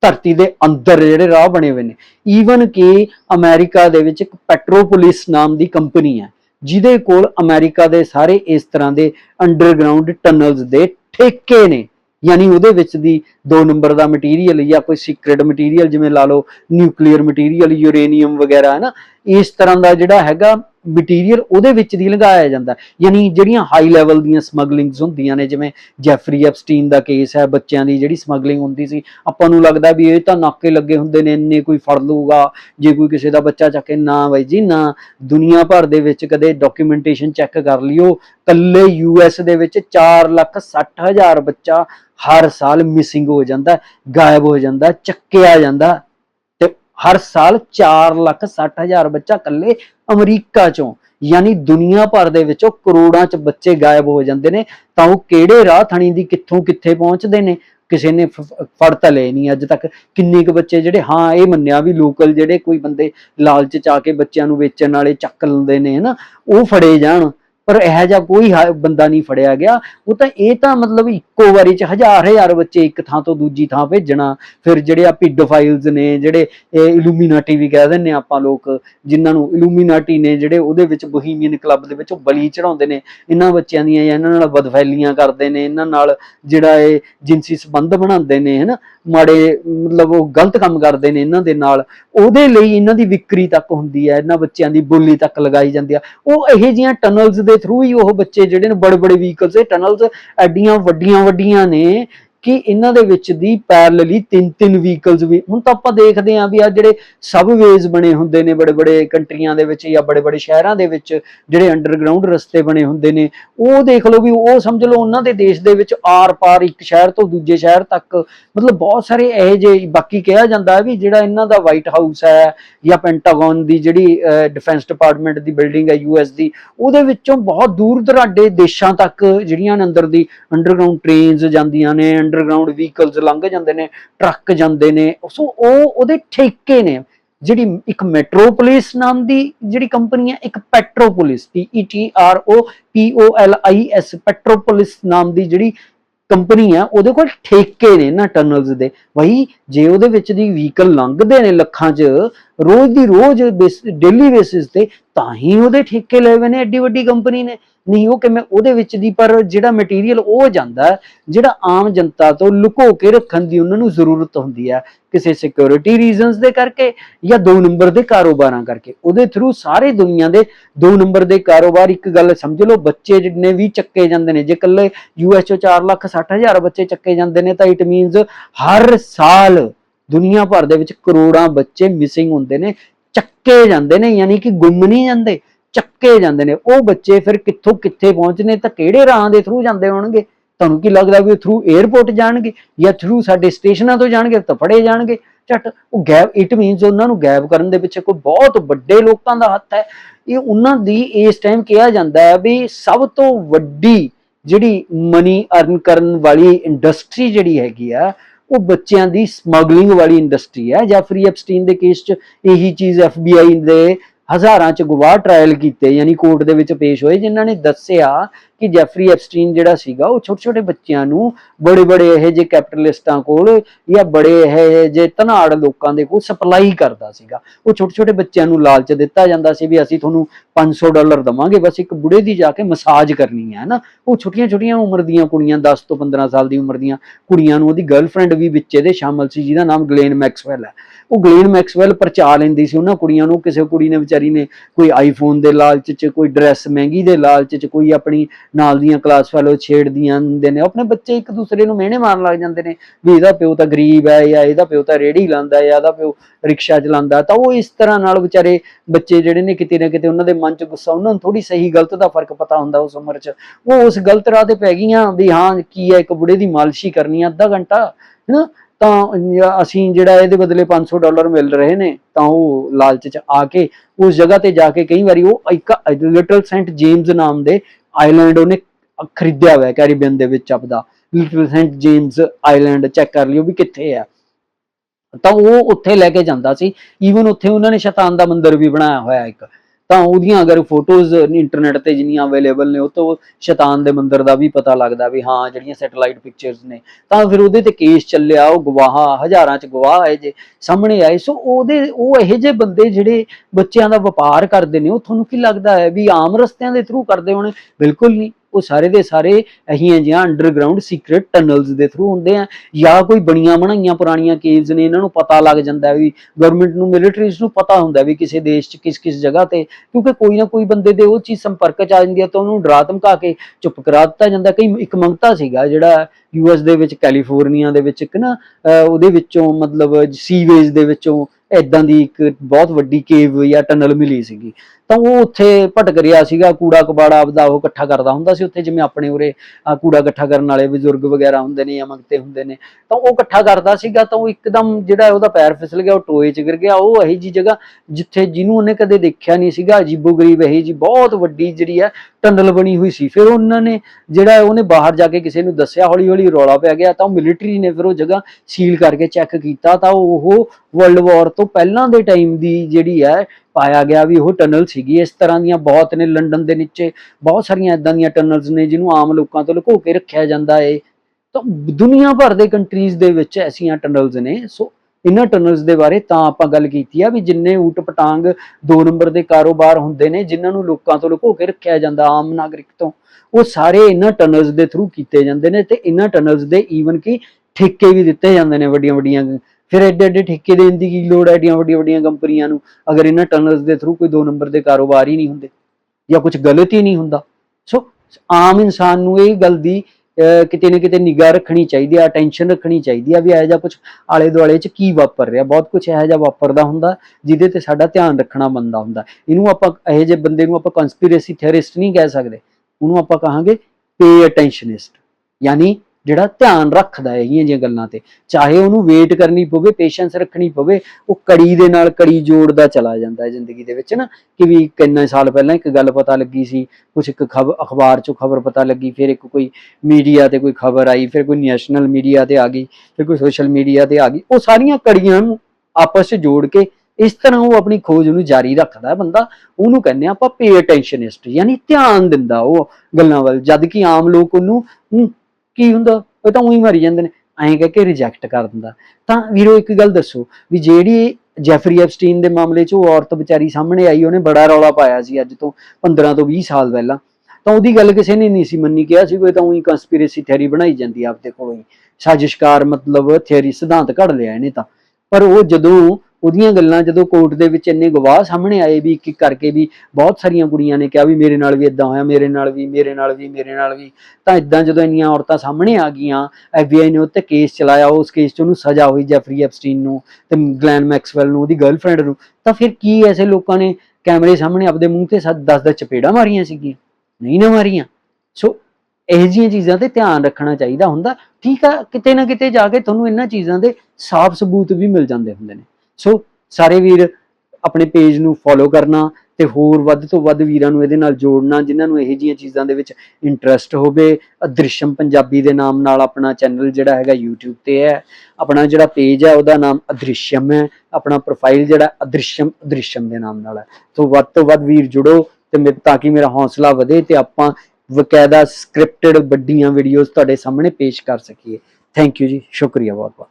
ਧਰਤੀ ਦੇ ਅੰਦਰ ਜਿਹੜੇ ਰਾਹ ਬਣੇ ਹੋਏ ਨੇ। ਈਵਨ ਕਿ ਅਮਰੀਕਾ ਦੇ ਵਿੱਚ ਇੱਕ ਪੈਟਰੋਪੋਲਿਸ ਨਾਮ ਦੀ ਕੰਪਨੀ ਹੈ। ਜਿਹਦੇ ਕੋਲ ਅਮਰੀਕਾ ਦੇ ਸਾਰੇ ਇਸ ਤਰ੍ਹਾਂ ਦੇ ਅੰਡਰਗਰਾਉਂਡ ਟਨਲਸ ਦੇ ਠੇਕੇ ਨੇ, ਯਾਨੀ ਉਹਦੇ ਵਿੱਚ ਦੀ 2 ਨੰਬਰ ਦਾ ਮਟੀਰੀਅਲ ਜਾਂ ਕੋਈ ਸੀਕ੍ਰੇਟ ਮਟੀਰੀਅਲ ਜਿਵੇਂ ਲਾ ਲਓ ਨਿਊਕਲੀਅਰ ਮਟੀਰੀਅਲ ਯੂਰੇਨੀਅਮ ਵਗੈਰਾ, ਹੈ ਨਾ? ਇਸ ਤਰ੍ਹਾਂ ਦਾ ਜਿਹੜਾ ਹੈਗਾ ਮਟੀਰੀਅਲ ਉਹਦੇ ਵਿੱਚ ਦੀ ਲੰਘਾਇਆ ਜਾਂਦਾ ਯਾਨੀ ਜਿਹੜੀਆਂ ਹਾਈ ਲੈਵਲ ਦੀਆਂ ਸਮਗਲਿੰਗਸ ਹੁੰਦੀਆਂ ਨੇ, ਜਿਵੇਂ ਜੈਫਰੀ ਐਪਸਟੀਨ ਦਾ ਕੇਸ ਹੈ, ਬੱਚਿਆਂ ਦੀ ਜਿਹੜੀ ਸਮਗਲਿੰਗ ਹੁੰਦੀ ਸੀ, ਆਪਾਂ ਨੂੰ ਲੱਗਦਾ ਵੀ ਇਹ ਤਾਂ ਨਾਕੇ ਲੱਗੇ ਹੁੰਦੇ ਨੇ, ਇੰਨੇ ਕੋਈ ਫੜ ਲੂਗਾ ਜੇ ਕੋਈ ਕਿਸੇ ਦਾ ਬੱਚਾ ਚੱਕੇ, ਨਾ ਬਾਈ ਜੀ, ਨਾ। ਦੁਨੀਆ ਭਰ ਦੇ ਵਿੱਚ ਕਦੇ ਡਾਕੂਮੈਂਟੇਸ਼ਨ ਚੈੱਕ ਕਰ ਲਿਓ ਕੱਲੇ ਯੂਐਸ ਦੇ ਵਿੱਚ 4 ਲੱਖ 60 ਹਜ਼ਾਰ ਬੱਚਾ ਹਰ ਸਾਲ ਮਿਸਿੰਗ ਹੋ ਜਾਂਦਾ ਗਾਇਬ ਹੋ ਜਾਂਦਾ ਚੱਕਿਆ ਜਾਂਦਾ ਹਰ ਸਾਲ 4 ਲੱਖ 60 ਹਜ਼ਾਰ ਬੱਚਾ ਇਕੱਲੇ ਅਮਰੀਕਾ ਚੋਂ, ਯਾਨੀ ਦੁਨੀਆ ਭਰ ਦੇ ਵਿੱਚੋਂ ਕਰੋੜਾਂ ਚ ਬੱਚੇ ਗਾਇਬ ਹੋ ਜਾਂਦੇ ਨੇ। ਤਾਂ ਉਹ ਕਿਹੜੇ ਰਾਹ ਥਣੀ ਦੀ ਕਿੱਥੋਂ ਕਿੱਥੇ ਪਹੁੰਚਦੇ ਨੇ? ਕਿਸੇ ਨੇ ਫ- ਫੜ ਤਾਂ ਲਏ ਨਹੀਂ ਅੱਜ ਤੱਕ। ਕਿੰਨੇ ਕੁ ਬੱਚੇ ਜਿਹੜੇ, ਹਾਂ, ਇਹ ਮੰਨਿਆ ਵੀ ਲੋਕਲ ਜਿਹੜੇ ਕੋਈ ਬੰਦੇ ਲਾਲਚ ਚ ਆ ਕੇ ਬੱਚਿਆਂ ਨੂੰ ਵੇਚਣ ਵਾਲੇ ਚੱਕ ਲੈਂਦੇ ਨੇ, ਹਨਾ? ਉਹ ਫੜੇ ਜਾਣ। ਪਰ ਇਹੋ ਜਿਹਾ ਕੋਈ ਹਾ- ਬੰਦਾ ਨਹੀਂ ਫੜਿਆ ਗਿਆ। ਉਹ ਤਾਂ ਇਹ ਤਾਂ ਮਤਲਬ ਇੱਕੋ ਵਾਰੀ ਚ ਹਜ਼ਾਰ ਹਜ਼ਾਰ ਬੱਚੇ ਇੱਕ ਥਾਂ ਤੋਂ ਦੂਜੀ ਥਾਂ ਭੇਜਣਾ। ਫਿਰ ਜਿਹੜੇ ਆ ਪਿਡੋਫਾਈਲਸ ਨੇ, ਜਿਹੜੇ ਇਹ ਇਲੂਮੀਨਾਟੀ ਵੀ ਕਹਿ ਦਿੰਦੇ ਆਪਾਂ ਲੋਕ, ਜਿਨ੍ਹਾਂ ਨੂੰ ਇਲੂਮੀਨਾਟੀ ਨੇ ਜਿਹੜੇ ਉਹਦੇ ਵਿੱਚ ਬੋਹੀਮੀਅਨ ਕਲੱਬ ਦੇ ਵਿੱਚ ਬਲੀ ਚੜਾਉਂਦੇ ਨੇ। ਇਹਨਾਂ ਬੱਚਿਆਂ ਦੀਆਂ ਜਾਂ ਇਹਨਾਂ ਨਾਲ ਬਦਫੈਲੀਆਂ ਕਰਦੇ ਨੇ, ਇਹਨਾਂ ਨਾਲ ਜਿਹੜਾ ਇਹ ਜਿਨਸੀ ਸੰਬੰਧ ਬਣਾਉਂਦੇ ਨੇ, ਹਨਾ? ਮਾੜੇ ਮਤਲਬ ਉਹ ਗਲਤ ਕੰਮ ਕਰਦੇ ਨੇ ਇਹਨਾਂ ਦੇ ਨਾਲ। ਉਹਦੇ ਲਈ ਇਹਨਾਂ ਦੀ ਵਿਕਰੀ ਤੱਕ ਹੁੰਦੀ ਹੈ, ਇਹਨਾਂ ਬੱਚਿਆਂ ਦੀ ਬੋਲੀ ਤੱਕ ਲਗਾਈ ਜਾਂਦੀ ਆ ਉਹ ਇਹੋ ਜਿਹੀਆਂ ਟਨਲਸ ਦੇ ਥਰੂ ਹੀ ਉਹ ਬੱਚੇ ਜਿਹੜੇ ਨੇ ਬੜੇ ਬੜੇ ਵਹੀਕਲਸ ਇਹ ਟਨਲਸ ਐਡੀਆਂ ਵੱਡੀਆਂ ਵੱਡੀਆਂ ਨੇ। ਕਿ ਇਹਨਾਂ ਦੇ ਵਿੱਚ ਦੀ ਪੈਰਲਲੀ ਤਿੰਨ ਤਿੰਨ ਵਹੀਕਲਸ ਵੀ, ਹੁਣ ਤਾਂ ਆਪਾਂ ਦੇਖਦੇ ਆਂ ਵੀ ਆ ਜਿਹੜੇ ਸਬਵੇਜ਼ ਬਣੇ ਹੁੰਦੇ ਨੇ, ਬੜੇ ਬੜੇ ਕੰਟਰੀਆਂ ਦੇ ਵਿੱਚ ਜਾਂ ਬੜੇ ਬੜੇ ਸ਼ਹਿਰਾਂ ਦੇ ਵਿੱਚ ਜਿਹੜੇ ਅੰਡਰਗਰਾਉਂਡ ਰਸਤੇ ਬਣੇ ਹੁੰਦੇ ਨੇ, ਉਹ ਦੇਖ ਲਓ ਵੀ ਉਹ ਸਮਝ ਲਓ ਉਹਨਾਂ ਦੇ ਦੇਸ਼ ਦੇ ਵਿੱਚ ਆਰ ਪਾਰ ਇੱਕ ਸ਼ਹਿਰ ਤੋਂ ਦੂਜੇ ਸ਼ਹਿਰ ਤੱਕ, ਮਤਲਬ ਬਹੁਤ ਸਾਰੇ ਇਹੋ ਜਿਹੇ, ਬਾਕੀ ਕਿਹਾ ਜਾਂਦਾ ਵੀ ਜਿਹੜਾ ਇਹਨਾਂ ਦਾ ਵਾਈਟ ਹਾਊਸ ਹੈ ਜਾਂ ਪੈਂਟਾਗਨ ਦੀ ਜਿਹੜੀ ਡਿਫੈਂਸ ਡਿਪਾਰਟਮੈਂਟ ਦੀ ਬਿਲਡਿੰਗ ਹੈ ਯੂਐਸ ਦੀ, ਉਹਦੇ ਵਿੱਚੋਂ ਬਹੁਤ ਦੂਰ ਦਰਾਡੇ ਦੇਸ਼ਾਂ ਤੱਕ ਜਿਹੜੀਆਂ ਨੇ ਅੰਦਰ ਦੀ ਅੰਡਰਗਰਾਉਂਡ ਟ੍ਰੇਨਸ ਜਾਂਦੀਆਂ ਨੇ ਅੰਡਰਗਰਾਉਂਡ ਵਹੀਕਲਸ ਲੰਘ ਜਾਂਦੇ ਨੇ, ਟਰੱਕ ਜਾਂਦੇ ਨੇ। ਸੋ ਉਹ ਉਹਦੇ ਠੇਕੇ ਨੇ, ਜਿਹੜੀ ਇੱਕ ਮੈਟਰੋਪੋਲਿਸ ਨਾਮ ਦੀ ਜਿਹੜੀ ਕੰਪਨੀ ਹੈ, ਇੱਕ ਪੈਟਰੋਪੋਲਿਸ P E T R O P O L I S ਪੈਟਰੋਪੋਲਿਸ ਨਾਮ ਦੀ ਜਿਹੜੀ ਕੰਪਨੀ ਆ ਉਹਦੇ ਕੋਲ ਠੇਕੇ ਨੇ ਨਾ ਟਨਲਸ ਦੇ। ਬਈ, ਜੇ ਉਹਦੇ ਵਿੱਚ ਦੀ ਵਹੀਕਲ ਲੰਘਦੇ ਨੇ ਲੱਖਾਂ 'ਚ, ਰੋਜ਼ ਦੀ ਰੋਜ਼ ਡੇਲੀ ਬੇਸਿਸ ਤੇ ਤਾਂ ਹੀ ਉਹਦੇ ਠੇਕੇ ਲਏ ਹੋਏ ਨੇ, ਐਡੀ ਵੱਡੀ ਕੰਪਨੀ ਨੇ। ਨਹੀਂ, ਉਹ ਕਿਵੇਂ ਉਹਦੇ ਵਿੱਚ ਦੀ, ਪਰ ਜਿਹੜਾ ਮਟੀਰੀਅਲ ਉਹ ਜਾਂਦਾ ਜਿਹੜਾ ਆਮ ਜਨਤਾ ਤੋਂ ਲੁਕੋ ਕੇ ਰੱਖਣ ਦੀ ਉਹਨਾਂ ਨੂੰ ਜ਼ਰੂਰਤ ਹੁੰਦੀ ਹੈ। ਕਿਸੇ ਸਿਕਿਉਰਿਟੀ ਰੀਜ਼ਨਸ ਦੇ ਕਰਕੇ ਜਾਂ ਦੋ ਨੰਬਰ ਦੇ ਕਾਰੋਬਾਰਾਂ ਕਰਕੇ। ਉਹਦੇ ਥਰੂ ਸਾਰੇ ਦੁਨੀਆ ਦੇ ਦੋ ਨੰਬਰ ਦੇ ਕਾਰੋਬਾਰ, ਇੱਕ ਗੱਲ ਸਮਝ ਲਓ, ਬੱਚੇ ਜਿੰਨੇ ਵੀ ਚੱਕੇ ਜਾਂਦੇ ਨੇ, ਜੇ ਇਕੱਲੇ ਯੂਐਸ ਚੋਂ 4 ਲੱਖ 60 ਹਜ਼ਾਰ ਬੱਚੇ ਚੱਕੇ ਜਾਂਦੇ ਨੇ, ਤਾਂ ਇਟ ਮੀਨਸ ਹਰ ਸਾਲ ਦੁਨੀਆ ਭਰ ਦੇ ਵਿੱਚ ਕਰੋੜਾਂ ਬੱਚੇ ਮਿਸਿੰਗ ਹੁੰਦੇ ਨੇ। ਚੱਕੇ ਜਾਂਦੇ ਨੇ, ਯਾਨੀ ਕਿ ਗੁੰਮ ਨਹੀਂ ਜਾਂਦੇ, ਚੱਕੇ ਜਾਂਦੇ ਨੇ। ਉਹ ਬੱਚੇ ਫਿਰ ਕਿੱਥੋਂ ਕਿੱਥੇ ਪਹੁੰਚਨੇ, ਤਾਂ ਕਿਹੜੇ ਰਾਹਾਂ ਦੇ ਥਰੂ ਜਾਂਦੇ ਹੋਣਗੇ? ਤੁਹਾਨੂੰ ਕੀ ਲੱਗਦਾ ਵੀ ਥਰੂ 에ਅਰਪੋਰਟ ਜਾਣਗੇ ਜਾਂ ਥਰੂ ਸਾਡੇ ਸਟੇਸ਼ਨਾਂ ਤੋਂ ਜਾਣਗੇ, ਤਾਂ ਫੜੇ ਜਾਣਗੇ? ਝਟ, ਉਹ ਗੈਪ ਇਟ ਮੀਨਸ ਉਹਨਾਂ ਨੂੰ ਗੈਪ ਕਰਨ ਦੇ ਪਿੱਛੇ ਕੋਈ ਬਹੁਤ ਵੱਡੇ ਲੋਕਾਂ ਦਾ ਹੱਥ ਹੈ। ਇਹ ਉਹਨਾਂ ਦੀ ਇਸ ਟਾਈਮ ਕਿਹਾ ਜਾਂਦਾ ਹੈ ਵੀ ਸਭ ਤੋਂ ਵੱਡੀ ਜਿਹੜੀ ਮਨੀ ਅਰਨ ਕਰਨ ਵਾਲੀ ਇੰਡਸਟਰੀ ਜਿਹੜੀ ਹੈਗੀ ਆ ਉਹ ਬੱਚਿਆਂ ਦੀ ਸਮਗਲਿੰਗ ਵਾਲੀ ਇੰਡਸਟਰੀ ਹੈ ਜੈਫਰੀ ਐਪਸਟੀਨ ਦੇ ਕੇਸ 'ਚ ਇਹੀ ਚੀਜ਼ FBI ਦੇ ਹਜ਼ਾਰਾਂ ਚ ਗਵਾਹ ਟ੍ਰਾਇਲ ਕੀਤੇ, ਯਾਨੀ ਕੋਰਟ ਦੇ ਵਿੱਚ ਪੇਸ਼ ਹੋਏ, ਜਿਨ੍ਹਾਂ ਨੇ ਦੱਸਿਆ ਕਿ ਜੈਫਰੀ ਐਪਸਟੀਨ ਜਿਹੜਾ ਸੀਗਾ, ਉਹ ਛੋਟੇ ਛੋਟੇ ਬੱਚਿਆਂ ਨੂੰ ਬੜੇ ਬੜੇ ਇਹ ਜੇ ਕੈਪੀਟਲਿਸਟਾਂ ਕੋਲ ਜਾਂ ਬੜੇ ਇਹ ਜੇ ਧਨਾੜ ਲੋਕਾਂ ਦੇ ਕੋਲ ਸਪਲਾਈ ਕਰਦਾ ਸੀਗਾ। ਉਹ ਛੋਟੇ ਛੋਟੇ ਬੱਚਿਆਂ ਨੂੰ ਲਾਲਚ ਦਿੱਤਾ ਜਾਂਦਾ ਸੀ ਵੀ ਅਸੀਂ ਤੁਹਾਨੂੰ 500 ਡਾਲਰ ਦਵਾਂਗੇ, ਬਸ ਇੱਕ ਬੁੜੇ ਦੀ ਜਾ ਕੇ ਮਸਾਜ ਕਰਨੀ ਹੈ ਨਾ ਉਹ ਛੋਟੀਆਂ ਛੋਟੀਆਂ ਉਮਰ ਦੀਆਂ ਕੁੜੀਆਂ 10 ਤੋਂ 15 ਸਾਲ ਦੀ ਉਮਰ ਦੀਆਂ ਕੁੜੀਆਂ ਨੂੰ ਉਹਦੀ ਗਰਲਫ੍ਰੈਂਡ ਵੀ ਵਿੱਚ ਇਹਦੇ ਸ਼ਾਮਲ ਸੀ, ਜਿਹਦਾ ਨਾਮ ਗਲੇਨ ਮੈਕਸਵੈਲ ਹੈ। ਉਹ ਗਲੇਨ ਮੈਕਸਵੈਲ ਪਰਚਾ ਲੈਂਦੀ ਸੀ ਉਹਨਾਂ ਕੁੜੀਆਂ ਨੂੰ, ਕਿਸੇ ਕੁੜੀ ਨੇ ਵਿਚਾਰੀ ਨੇ ਕੋਈ ਆਈਫੋਨ ਦੇ ਲਾਲਚ 'ਚ, ਕੋਈ ਡਰੈਸ ਮਹਿੰਗੀ ਦੇ ਲਾਲਚ 'ਚ, ਕੋਈ ਆਪਣੀ ਨਾਲ ਦੀਆਂ ਕਲਾਸ ਫੈਲੋ ਛੇੜਦੀਆਂ ਹੁੰਦੇ ਨੇ ਆਪਣੇ ਬੱਚੇ ਇੱਕ ਦੂਸਰੇ ਨੂੰ ਮਿਹਣੇ ਮਾਰਨ ਲੱਗ ਜਾਂਦੇ ਨੇ ਵੀ ਇਹਦਾ ਪਿਓ ਤਾਂ ਗਰੀਬ ਹੈ ਜਾਂ ਇਹਦਾ ਪਿਓ ਤਾਂ ਰੇੜੀ ਲਾਉਂਦਾ ਹੈ ਜਾਂ ਇਹਦਾ ਪਿਓ ਰਿਕਸ਼ਾ ਚਲਾਉਂਦਾ, ਤਾਂ ਉਹ ਇਸ ਤਰ੍ਹਾਂ ਨਾਲ ਵਿਚਾਰੇ ਬੱਚੇ ਜਿਹੜੇ ਨੇ ਕਿਤੇ ਨਾ ਕਿਤੇ ਉਹਨਾਂ ਦੇ ਮਨ 'ਚ ਗੁੱਸਾ, ਉਹਨਾਂ ਨੂੰ ਥੋੜੀ ਸਹੀ ਗਲਤ ਦਾ ਫ਼ਰਕ ਪਤਾ ਹੁੰਦਾ ਉਸ ਉਮਰ 'ਚ। ਉਹ ਉਸ ਗਲਤ ਰਾਹ ਤੇ ਪੈ ਗਈਆਂ ਵੀ ਹਾਂ ਕੀ ਹੈ, ਇੱਕ ਬੁੜੇ ਦੀ ਮਾਲਸ਼ੀ ਕਰਨੀ ਆ, ਅੱਧਾ ਘੰਟਾ, ਹੈਨਾ? ਤਾਂ ਅਸੀਂ ਜਿਹੜਾ ਇਹਦੇ ਬਦਲੇ 500 ਡਾਲਰ ਮਿਲ ਰਹੇ ਨੇ, ਤਾਂ ਉਹ ਲਾਲਚ 'ਚ ਆ ਕੇ ਉਸ ਜਗ੍ਹਾ ਤੇ ਜਾ ਕੇ ਕਈ ਵਾਰੀ ਉਹ ਇੱਕ ਲਿਟਲ ਸੈਂਟ ਜੇਮਸ ਨਾਮ ਦੇ ਆਈਲੈਂਡ ਉਹਨੇ ਖਰੀਦਿਆ ਹੋਇਆ ਕੈਰੀਬੀਅਨ ਦੇ ਵਿੱਚ ਆਪਦਾ। Little Saint James island check ਕਰ ਲਿਓ ਵੀ ਕਿੱਥੇ ਆ। ਤਾਂ ਉਹ ਉੱਥੇ ਲੈ ਕੇ ਜਾਂਦਾ ਸੀ। ਈਵਨ ਉੱਥੇ ਉਹਨਾਂ ਨੇ ਸ਼ੈਤਾਨ ਦਾ ਮੰਦਿਰ ਵੀ ਬਣਾਇਆ ਹੋਇਆ ਇੱਕ। ਤਾਂ ਉਹਦੀਆਂ ਅਗਰ ਫੋਟੋਜ਼ ਇੰਟਰਨੈਟ ਤੇ ਜਿੰਨੀਆਂ ਅਵੇਲੇਬਲ ਨੇ, ਉਹ ਤੋਂ ਸ਼ੈਤਾਨ ਦੇ ਮੰਦਿਰ ਦਾ ਵੀ ਪਤਾ ਲੱਗਦਾ ਵੀ ਹਾਂ, ਜਿਹੜੀਆਂ ਸੈਟੇਲਾਈਟ ਪਿਕਚਰਸ ਨੇ। ਤਾਂ ਫਿਰ ਉਹਦੇ ਤੇ ਕੇਸ ਚੱਲਿਆ, ਉਹ ਗਵਾਹਾਂ, ਹਜ਼ਾਰਾਂ ਚ ਗਵਾਹ ਆਏ ਜੇ, ਸਾਹਮਣੇ ਆਏ। ਸੋ ਉਹਦੇ, ਉਹ ਇਹੋ ਜਿਹੇ ਬੰਦੇ ਜਿਹੜੇ ਬੱਚਿਆਂ ਦਾ ਵਪਾਰ ਕਰਦੇ ਨੇ, ਉਹ ਤੁਹਾਨੂੰ ਕੀ ਲੱਗਦਾ ਹੈ ਵੀ ਆਮ ਰਸਤਿਆਂ ਦੇ ਥਰੂ ਕਰਦੇ ਹੋਣੇ? ਬਿਲਕੁਲ ਨਹੀਂ। ਉਹ ਸਾਰੇ ਦੇ ਸਾਰੇ ਅਹੀਆਂ ਜਿਹੀਆਂ ਅੰਡਰਗਰਾਉਂਡ ਸੀਕ੍ਰੀਟ ਟਨਲਸ ਦੇ ਥਰੂ ਹੁੰਦੇ ਆ, ਜਾਂ ਕੋਈ ਬਣੀਆਂ ਬਣਾਈਆਂ ਪੁਰਾਣੀਆਂ ਕੇਵਸ ਨੇ, ਇਹਨਾਂ ਨੂੰ ਪਤਾ ਲੱਗ ਜਾਂਦਾ ਵੀ ਗਵਰਨਮੈਂਟ ਨੂੰ ਮਿਲਟਰੀਜ਼ ਨੂੰ ਪਤਾ ਹੁੰਦਾ ਵੀ ਕਿਸੇ ਦੇਸ਼ 'ਚ ਕਿਸ ਕਿਸ ਜਗ੍ਹਾ ਤੇ, ਕਿਉਂਕਿ ਕੋਈ ਨਾ ਕੋਈ ਬੰਦੇ ਦੇ ਉਹ ਚੀਜ਼ ਸੰਪਰਕ 'ਚ ਆ ਜਾਂਦੀ ਹੈ ਤਾਂ ਉਹਨੂੰ ਡਰਾ ਧਮਕਾ ਕੇ ਚੁੱਪ ਕਰਾ ਦਿੱਤਾ ਜਾਂਦਾ। ਕਈ ਇੱਕ ਮੰਗਤਾ ਸੀਗਾ ਜਿਹੜਾ ਯੂਐਸ ਦੇ ਵਿੱਚ ਕੈਲੀਫੋਰਨੀਆ ਦੇ ਵਿੱਚ ਇੱਕ ਨਾ, ਅਹ ਉਹਦੇ ਵਿੱਚੋਂ ਮਤਲਬ ਸੀਵੇਜ ਦੇ ਵਿੱਚੋਂ ਐਦਾਂ ਦੀ ਇੱਕ ਬਹੁਤ ਵੱਡੀ ਕੇਵ ਜਾਂ ਟਨਲ ਮਿਲੀ ਸੀਗੀ। ਤਾਂ ਉਹ ਉੱਥੇ ਭਟਕ ਰਿਹਾ ਸੀਗਾ, ਕੂੜਾ ਕਬਾੜਾ ਆਪਦਾ ਉਹ ਇਕੱਠਾ ਕਰਦਾ ਹੁੰਦਾ ਸੀ ਉੱਥੇ, ਜਿਵੇਂ ਆਪਣੇ ਉਰੇ ਕੂੜਾ ਇਕੱਠਾ ਕਰਨ ਵਾਲੇ ਬਜ਼ੁਰਗ ਵਗੈਰਾ ਹੁੰਦੇ ਨੇ ਜਾਂ ਮੰਗਤੇ ਹੁੰਦੇ ਨੇ, ਤਾਂ ਉਹ ਇਕੱਠਾ ਕਰਦਾ ਸੀਗਾ, ਤਾਂ ਉਹ ਇੱਕਦਮ ਜਿਹੜਾ ਉਹਦਾ ਪੈਰ ਫਿਸਲ ਗਿਆ, ਉਹ ਟੋਏ 'ਚ ਗਿਰ ਗਿਆ, ਉਹ ਇਹੀ ਜੀ ਜਗ੍ਹਾ ਜਿੱਥੇ ਜਿਹਨੂੰ ਉਹਨੇ ਕਦੇ ਦੇਖਿਆ ਨਹੀਂ ਸੀਗਾ, ਅਜੀਬੋ ਗਰੀਬ ਇਹੀ ਜੀ ਬਹੁਤ ਵੱਡੀ ਜਿਹੜੀ ਹੈ ਟੰਡਲ ਬਣੀ ਹੋਈ ਸੀ। ਫਿਰ ਉਹਨਾਂ ਨੇ ਜਿਹੜਾ ਉਹਨੇ ਬਾਹਰ ਜਾ ਕੇ ਕਿਸੇ ਨੂੰ ਦੱਸਿਆ ਹੌਲੀ ਹੌਲੀ ਰੌਲਾ ਪੈ ਗਿਆ, ਤਾਂ ਮਿਲਟਰੀ ਨੇ ਫਿਰ ਉਹ ਜਗ੍ਹਾ ਸੀਲ ਕਰਕੇ ਚੈੱਕ ਕੀਤਾ, ਤਾਂ ਉਹ ਵਰਲਡ ਵਾਰ ਤੋਂ ਪਹਿਲਾਂ ਦੇ ਟਾਈਮ ਦੀ ਜਿਹੜੀ ਹੈ ਪਾਇਆ ਗਿਆ ਵੀ ਉਹ ਟਨਲ ਸੀਗੀ। ਇਸ ਤਰ੍ਹਾਂ ਦੀਆਂ ਬਹੁਤ ਨੇ ਲੰਡਨ ਦੇ ਨੀਚੇ। ਬਹੁਤ ਸਾਰੀਆਂ ਇਦਾਂ ਦੀਆਂ ਟਨਲਸ ਨੇ ਜਿਹਨੂੰ ਆਮ ਲੋਕਾਂ ਤੋਂ ਲੁਕੋ ਕੇ ਰੱਖਿਆ ਜਾਂਦਾ ਏ। ਤਾਂ ਦੁਨੀਆ ਭਰ ਦੇ ਕੰਟਰੀਜ਼ ਦੇ ਵਿੱਚ ਐਸੀਆਂ ਟਨਲਸ ਨੇ। ਸੋ ਇਹਨਾਂ ਟਨਲਸ ਦੇ ਬਾਰੇ ਤਾਂ ਆਪਾਂ ਗੱਲ ਕੀਤੀ ਆ ਵੀ ਜਿੰਨੇ ਊਟ ਪਟਾਂਗ ਦੋ ਨੰਬਰ ਦੇ ਕਾਰੋਬਾਰ ਹੁੰਦੇ ਨੇ, ਜਿਨ੍ਹਾਂ ਨੂੰ ਲੋਕਾਂ ਤੋਂ ਲੁਕੋ ਕੇ ਰੱਖਿਆ ਜਾਂਦਾ ਆਮ ਨਾਗਰਿਕ ਤੋਂ, ਉਹ ਸਾਰੇ ਇਹਨਾਂ ਟਨਲਸ ਦੇ ਥਰੂ ਕੀਤੇ ਜਾਂਦੇ ਨੇ ਤੇ ਇਹਨਾਂ ਟਨਲਸ ਦੇ ਈਵਨ ਕਿ ਠੇਕੇ ਵੀ ਦਿੱਤੇ ਜਾਂਦੇ ਨੇ ਵੱਡੀਆਂ ਵੱਡੀਆਂ ਫਿਰ ਐਡੇ ਐਡੇ ਠੇਕੇ ਦੇਣ ਦੀ ਕੀ ਲੋੜ ਹੈ ਐਡੀਆਂ ਵੱਡੀਆਂ ਵੱਡੀਆਂ ਕੰਪਨੀਆਂ ਨੂੰ? ਅਗਰ ਇਹਨਾਂ ਟਨਲਸ ਦੇ ਥਰੂ ਕੋਈ ਦੋ ਨੰਬਰ ਦੇ ਕਾਰੋਬਾਰ ਹੀ ਨਹੀਂ ਹੁੰਦੇ ਜਾਂ ਕੁਝ ਗਲਤ ਹੀ ਨਹੀਂ ਹੁੰਦਾ। ਸੋ ਆਮ ਇਨਸਾਨ ਨੂੰ ਇਹ ਗੱਲ ਦੀ ਕਿਤੇ ਨਾ ਕਿਤੇ ਨਿਗਾਹ ਰੱਖਣੀ ਚਾਹੀਦੀ ਹੈ ਅਟੈਂਸ਼ਨ ਰੱਖਣੀ ਚਾਹੀਦੀ ਹੈ ਵੀ ਇਹੋ ਜਿਹਾ ਕੁਝ ਆਲੇ ਦੁਆਲੇ 'ਚ ਕੀ ਵਾਪਰ ਰਿਹਾ। ਬਹੁਤ ਕੁਝ ਇਹੋ ਜਿਹਾ ਵਾਪਰਦਾ ਹੁੰਦਾ ਜਿਹਦੇ ਤੇ ਸਾਡਾ ਧਿਆਨ ਰੱਖਣਾ ਬੰਦਾ ਹੁੰਦਾ। ਇਹਨੂੰ ਆਪਾਂ ਇਹੋ ਜਿਹੇ ਬੰਦੇ ਨੂੰ ਆਪਾਂ ਕਨਸਪੀਰੇਸੀ ਥਿਅਰਿਸਟ ਨਹੀਂ ਕਹਿ ਸਕਦੇ। ਉਹਨੂੰ ਆਪਾਂ ਕਹਾਂਗੇ ਪੇ ਅਟੈਂਸ਼ਨਿਸਟ ਯਾਨੀ ਜਿਹੜਾ ਧਿਆਨ ਰੱਖਦਾ ਹੈ ਇਹ ਜਿਹੀਆਂ ਗੱਲਾਂ ਤੇ, ਚਾਹੇ ਉਹਨੂੰ ਵੇਟ ਕਰਨੀ ਪਵੇ ਪੇਸ਼ੈਂਸ ਰੱਖਣੀ ਪਵੇ, ਉਹ ਕੜੀ ਦੇ ਨਾਲ ਕੜੀ ਜੋੜਦਾ ਚਲਾ ਜਾਂਦਾ ਹੈ ਜ਼ਿੰਦਗੀ ਦੇ ਵਿੱਚ ਨਾ, ਕਿ ਵੀ ਕਿੰਨੇ ਸਾਲ ਪਹਿਲਾਂ ਇੱਕ ਗੱਲ ਪਤਾ ਲੱਗੀ ਸੀ ਕੁਝ ਇੱਕ ਅਖਬਾਰ 'ਚੋਂ ਖਬਰ ਪਤਾ ਲੱਗੀ, ਫਿਰ ਇੱਕ ਕੋਈ ਮੀਡੀਆ ਤੇ ਕੋਈ ਖਬਰ ਆਈ, ਫਿਰ ਕੋਈ ਨੈਸ਼ਨਲ ਮੀਡੀਆ ਤੇ ਆ ਗਈ, ਫਿਰ ਕੋਈ ਸੋਸ਼ਲ ਮੀਡੀਆ ਤੇ ਆ ਗਈ, ਉਹ ਸਾਰੀਆਂ ਕੜੀਆਂ ਨੂੰ ਆਪਸ 'ਚ ਜੋੜ ਕੇ ਇਸ ਤਰ੍ਹਾਂ ਉਹ ਆਪਣੀ ਖੋਜ ਨੂੰ ਜਾਰੀ ਰੱਖਦਾ ਹੈ ਬੰਦਾ, ਉਹਨੂੰ ਕਹਿੰਦੇ ਆ ਆਪਾਂ ਪੇ ਅਟੈਂਸ਼ਨਿਸਟ ਯਾਨੀ ਧਿਆਨ ਦਿੰਦਾ ਉਹ ਗੱਲਾਂ ਵੱਲ, ਜਦ ਕਿ ਆਮ ਲੋਕ ਉਹਨੂੰ ਕੀ ਹੁੰਦਾ? ਉਹ ਤਾਂ ਉਹੀ ਮਰੀ ਜਾਂਦੇ ਨੇ। ਐਂ ਕਹਿ ਕੇ ਰਿਜੈਕਟ ਕਰ ਦਿੰਦਾ। ਤਾਂ ਵੀਰੋ, ਇੱਕ ਗੱਲ ਦੱਸੋ ਵੀ ਜਿਹੜੀ ਜੈਫਰੀ ਐਪਸਟੀਨ ਦੇ ਮਾਮਲੇ 'ਚ ਉਹ ਔਰਤ ਵਿਚਾਰੀ ਸਾਹਮਣੇ ਆਈ, ਉਹਨੇ ਬੜਾ ਰੌਲਾ ਪਾਇਆ ਸੀ ਅੱਜ ਤੋਂ 15 ਤੋਂ 20 ਸਾਲ ਪਹਿਲਾਂ। ਤਾਂ ਉਹਦੀ ਗੱਲ ਕਿਸੇ ਨੇ ਨਹੀਂ ਸੀ ਮੰਨੀ, ਕਿਹਾ ਸੀ ਕੋਈ ਤਾਂ ਉਹੀ ਕਨਸਪੀਰੇਸੀ ਥਿਅਰੀ ਬਣਾਈ ਜਾਂਦੀ ਆਪਦੇ ਕੋਲੋਂ ਹੀ। ਸਾਜ਼ਿਸ਼ਕਾਰ ਮਤਲਬ ਥਿਅਰੀ ਸਿਧਾਂਤ ਘੜ ਲਿਆ ਇਹਨੇ ਤਾਂ। ਪਰ ਉਹ ਜਦੋਂ ਉਹਦੀਆਂ ਗੱਲਾਂ ਜਦੋਂ ਕੋਰਟ ਦੇ ਵਿੱਚ ਇੰਨੇ ਗਵਾਹ ਸਾਹਮਣੇ ਆਏ ਵੀ ਇੱਕ ਇੱਕ ਕਰਕੇ ਵੀ ਬਹੁਤ ਸਾਰੀਆਂ ਕੁੜੀਆਂ ਨੇ ਕਿਹਾ ਵੀ ਮੇਰੇ ਨਾਲ ਵੀ ਇਦਾਂ ਹੋਇਆ, ਮੇਰੇ ਨਾਲ ਵੀ, ਮੇਰੇ ਨਾਲ ਵੀ, ਮੇਰੇ ਨਾਲ ਵੀ, ਤਾਂ ਇਦਾਂ ਜਦੋਂ ਇੰਨੀਆਂ ਔਰਤਾਂ ਸਾਹਮਣੇ ਆ ਗਈਆਂ ਐਫਬੀਆਈ ਨੇ ਉੱਤੇ ਕੇਸ ਚਲਾਇਆ, ਉਸ ਕੇਸ 'ਚ ਉਹਨੂੰ ਸਜ਼ਾ ਹੋਈ ਜੈਫਰੀ ਐਪਸਟੀਨ ਨੂੰ ਤੇ ਗਲੈਨ ਮੈਕਸਵੈਲ ਨੂੰ, ਉਹਦੀ ਗਰਲਫ੍ਰੈਂਡ ਨੂੰ, ਤਾਂ ਫਿਰ ਕੀ ਐਸੇ ਲੋਕਾਂ ਨੇ ਕੈਮਰੇ ਸਾਹਮਣੇ ਆਪਦੇ ਮੂੰਹ ਤੇ 10 10 ਚਪੇੜਾ ਮਾਰੀਆਂ ਸੀਗੀਆਂ? ਨਹੀਂ ਨਾ ਮਾਰੀਆਂ। ਸੋ ਇਹ ਜਿਹੀਆਂ ਚੀਜ਼ਾਂ ਤੇ ਧਿਆਨ ਰੱਖਣਾ ਚਾਹੀਦਾ ਹੁੰਦਾ। ਠੀਕ ਆ, ਕਿਤੇ ਨਾ ਕਿਤੇ ਜਾ ਕੇ ਤੁਹਾਨੂੰ ਇਹਨਾਂ ਚੀਜ਼ਾਂ ਦੇ ਸਾਫ਼ ਸਬੂਤ ਵੀ ਮਿਲ ਜਾਂਦੇ ਹੁੰਦੇ ਨੇ। ਸੋ ਸਾਰੇ ਵੀਰ ਆਪਣੇ ਪੇਜ ਨੂੰ ਫੋਲੋ ਕਰਨਾ ਤੇ ਹੋਰ ਵੱਧ ਤੋਂ ਵੱਧ ਵੀਰਾਂ ਨੂੰ ਇਹਦੇ ਨਾਲ ਜੋੜਨਾ, ਜਿਨ੍ਹਾਂ ਨੂੰ ਇਹੋ ਜਿਹੀਆਂ ਚੀਜ਼ਾਂ ਦੇ ਵਿੱਚ ਇੰਟਰਸਟ ਹੋਵੇ। ਅਦ੍ਰਿਸ਼ਮ ਪੰਜਾਬੀ ਦੇ ਨਾਮ ਨਾਲ ਆਪਣਾ ਚੈਨਲ ਜਿਹੜਾ ਹੈਗਾ YouTube ਤੇ ਹੈ। ਆਪਣਾ ਜਿਹੜਾ ਪੇਜ ਹੈ, ਉਹਦਾ ਨਾਮ ਅਦ੍ਰਿਸ਼ਮ ਹੈ। ਆਪਣਾ ਪ੍ਰੋਫਾਈਲ ਜਿਹੜਾ ਅਦ੍ਰਿਸ਼ਮ ਅਦ੍ਰਿਸ਼ਮ ਦੇ ਨਾਮ ਨਾਲ ਹੈ। ਸੋ ਵੱਧ ਤੋਂ ਵੱਧ ਵੀਰ ਜੁੜੋ ਤੇ ਮੇ- ਤਾਂ ਕਿ ਮੇਰਾ ਹੌਸਲਾ ਵਧੇ ਤੇ ਆਪਾਂ ਬਕਾਇਦਾ ਸਕ੍ਰਿਪਟਡ ਵੱਡੀਆਂ ਵੀਡੀਓਜ਼ ਤੁਹਾਡੇ ਸਾਹਮਣੇ ਪੇਸ਼ ਕਰ ਸਕੀਏ। ਥੈਂਕ ਯੂ ਜੀ, ਸ਼ੁਕਰੀਆ ਬਹੁਤ ਬਹੁਤ